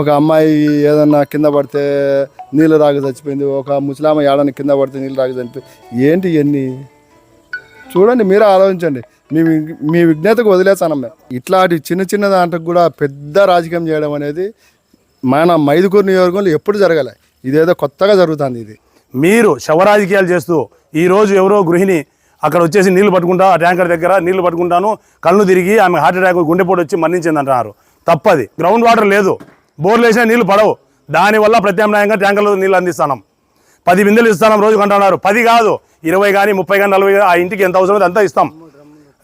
ఒక అమ్మాయి ఏదన్నా కింద పడితే నీళ్ళు రాగి చచ్చిపోయింది ఒక ముసలామ ఏడని కింద పడితే నీళ్ళు రాగి చనిపోయింది. ఏంటి ఇవన్నీ చూడండి మీరే ఆలోచించండి. మీ మీ విజ్ఞతకు వదిలేసాను మేము ఇట్లాంటి చిన్న చిన్న దాంట్లో కూడా పెద్ద రాజకీయం చేయడం అనేది మన మైదుకూరు నియోజకవర్గంలో ఎప్పుడు జరగలే. ఇదేదో కొత్తగా జరుగుతుంది ఇది. మీరు శవరాజకీయాలు చేస్తూ ఈరోజు ఎవరో గృహిణి అక్కడ వచ్చేసి నీళ్ళు పట్టుకుంటా ఆ ట్యాంకర్ దగ్గర నీళ్ళు పట్టుకుంటాను కళ్ళు తిరిగి ఆమె హార్ట్ అటాక్ గుండెపోటు వచ్చి మరణించింది అంటున్నారు తప్పది. గ్రౌండ్ వాటర్ లేదు. బోర్లు వేసినా నీళ్ళు పడవు. దానివల్ల ప్రత్యామ్నాయంగా ట్యాంకర్లో నీళ్ళు అందిస్తున్నాం పది బిందెలు ఇస్తాం రోజుకు అంటున్నారు. పది కాదు ఇరవై కానీ ముప్పై కానీ నలభై ఆ ఇంటికి ఎంత అవసరం అంతా ఇస్తాం.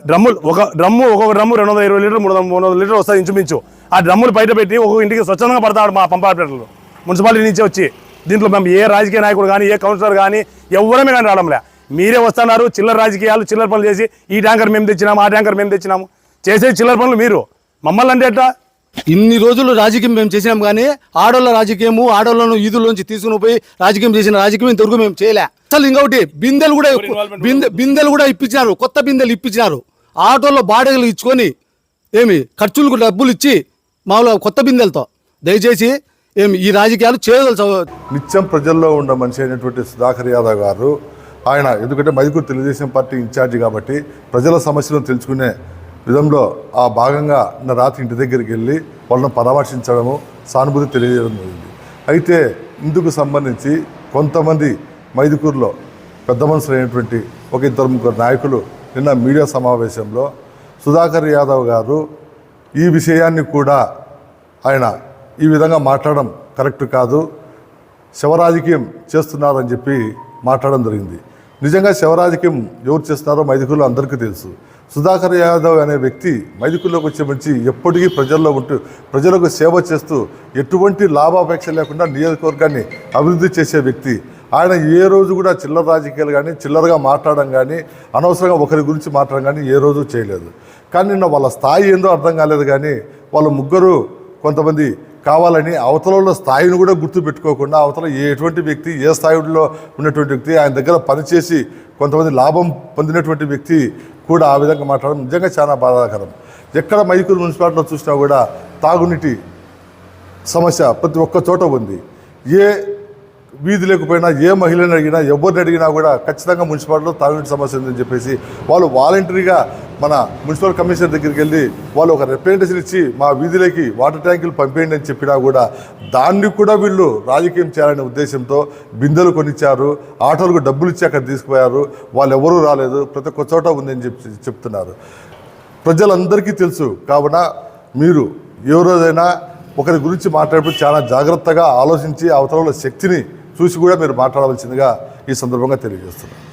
డ్రమ్ములు ఒక డ్రమ్ము ఒక్కొక్క డ్రమ్ము రెండు వందల ఇరవై లీటర్లు మూడు వందల మూడు వందల లీటర్లు వస్తుంది ఇంచుమించు. ఆ డ్రమ్ములు బయట పెట్టి ఒక్కొక్క ఇంటికి స్వచ్ఛందంగా పడతాడు మా పంపాపేటలు మున్సిపాలిటీ నుంచి వచ్చి. దీంట్లో మేము ఏ రాజకీయ నాయకుడు కానీ ఏ కౌన్సిలర్ కానీ ఎవరమే కానీ రావడంలే. మీరే వస్తున్నారు చిల్లర రాజకీయాలు చిల్లర పనులు చేసి ఈ ట్యాంకర్ మేము తెచ్చినాము ఆ ట్యాంకర్ మేము తెచ్చినాము. చేసే చిల్లర పనులు మీరు. మమ్మల్ని అంటే ఎట్లా? ఇన్ని రోజులు రాజకీయం మేము చేసినాం కానీ ఆడోళ్ళ రాజకీయము ఆడోళ్ళను ఈదుల్లోంచి తీసుకుని పోయి రాజకీయం చేసిన రాజకీయం ఇంతవరకు మేము చేయలే. అసలు ఇంకొకటి బిందెలు కూడా బిందె బిందెలు కూడా ఇప్పించినారు కొత్త బిందెలు ఇప్పించినారు. ఆటోలో బాడీలు ఇచ్చుకొని ఏమి ఖర్చులకు డబ్బులు ఇచ్చి మామూలుగా కొత్త బిందెలతో. దయచేసి ఏమి ఈ రాజకీయాలు చేయదలుచు నిత్యం ప్రజల్లో ఉన్న మనిషి అయినటువంటి సుధాకర్ యాదవ్ గారు ఆయన ఎందుకంటే మైదుకూరు తెలుగుదేశం పార్టీ ఇన్ఛార్జి కాబట్టి ప్రజల సమస్యలను తెలుసుకునే విధంలో ఆ భాగంగా నిన్న రాత్రి ఇంటి దగ్గరికి వెళ్ళి వాళ్ళను పరామర్శించడము సానుభూతి తెలియజేయడం జరిగింది. అయితే ఇందుకు సంబంధించి కొంతమంది మైదుకూరులో పెద్ద మనుషులైనటువంటి ఒక ఇద్దరు ముగ్గురు నాయకులు నిన్న మీడియా సమావేశంలో సుధాకర్ యాదవ్ గారు ఈ విషయాన్ని కూడా ఆయన ఈ విధంగా మాట్లాడడం కరెక్ట్ కాదు శవరాజకీయం చేస్తున్నారని చెప్పి మాట్లాడడం జరిగింది. నిజంగా శవరాజకీయం ఎవరు చేస్తున్నారో మైదుకుల్లో అందరికీ తెలుసు. సుధాకర్ యాదవ్ అనే వ్యక్తి మైదుకుల్లోకి వచ్చే మంచి ఎప్పటికీ ప్రజల్లో ఉంటూ ప్రజలకు సేవ చేస్తూ ఎటువంటి లాభాపేక్ష లేకుండా నియోజకవర్గాన్ని అభివృద్ధి చేసే వ్యక్తి. ఆయన ఏ రోజు కూడా చిల్లర రాజకీయాలు కానీ చిల్లరగా మాట్లాడడం కానీ అనవసరంగా ఒకరి గురించి మాట్లాడడం కానీ ఏ రోజు చేయలేదు. కానీ నిన్న వాళ్ళ స్థాయి ఏందో అర్థం కాలేదు కానీ వాళ్ళ ముగ్గురు కొంతమంది కావాలని అవతలలో స్థాయిని కూడా గుర్తుపెట్టుకోకుండా అవతల ఏ ఎటువంటి వ్యక్తి ఏ స్థాయిలో ఉన్నటువంటి వ్యక్తి ఆయన దగ్గర పనిచేసి కొంతమంది లాభం పొందినటువంటి వ్యక్తి కూడా ఆ విధంగా మాట్లాడడం నిజంగా చాలా బాధాకరం. ఎక్కడ మైకూరు మున్సిపాలిటీలో చూసినా కూడా తాగునీటి సమస్య ప్రతి ఒక్క చోట ఉంది. ఏ వీధి లేకపోయినా ఏ మహిళని అడిగినా ఎవరిని అడిగినా కూడా ఖచ్చితంగా మున్సిపాలిటీలో తాగునీటి సమస్య ఉందని చెప్పేసి వాళ్ళు వాలంటరీగా మన మున్సిపల్ కమిషనర్ దగ్గరికి వెళ్ళి వాళ్ళు ఒక రిప్రజెంటేషన్ ఇచ్చి మా వీధిలోకి వాటర్ ట్యాంకులు పంపేయండి అని చెప్పినా కూడా దాన్ని కూడా వీళ్ళు రాజకీయం చేయాలనే ఉద్దేశంతో బిందెలు కొనిచ్చారు ఆటోలకు డబ్బులు ఇచ్చి అక్కడ తీసుకుపోయారు వాళ్ళు ఎవరూ రాలేదు ప్రతి ఒక్క చోట ఉందని చెప్పి చెప్తున్నారు. ప్రజలందరికీ తెలుసు. కావున మీరు ఏ రోజైనా ఒకరి గురించి మాట్లాడేప్పుడు చాలా జాగ్రత్తగా ఆలోచించి అవతల శక్తిని చూసి కూడా మీరు మాట్లాడవలసిందిగా ఈ సందర్భంగా తెలియజేస్తున్నాను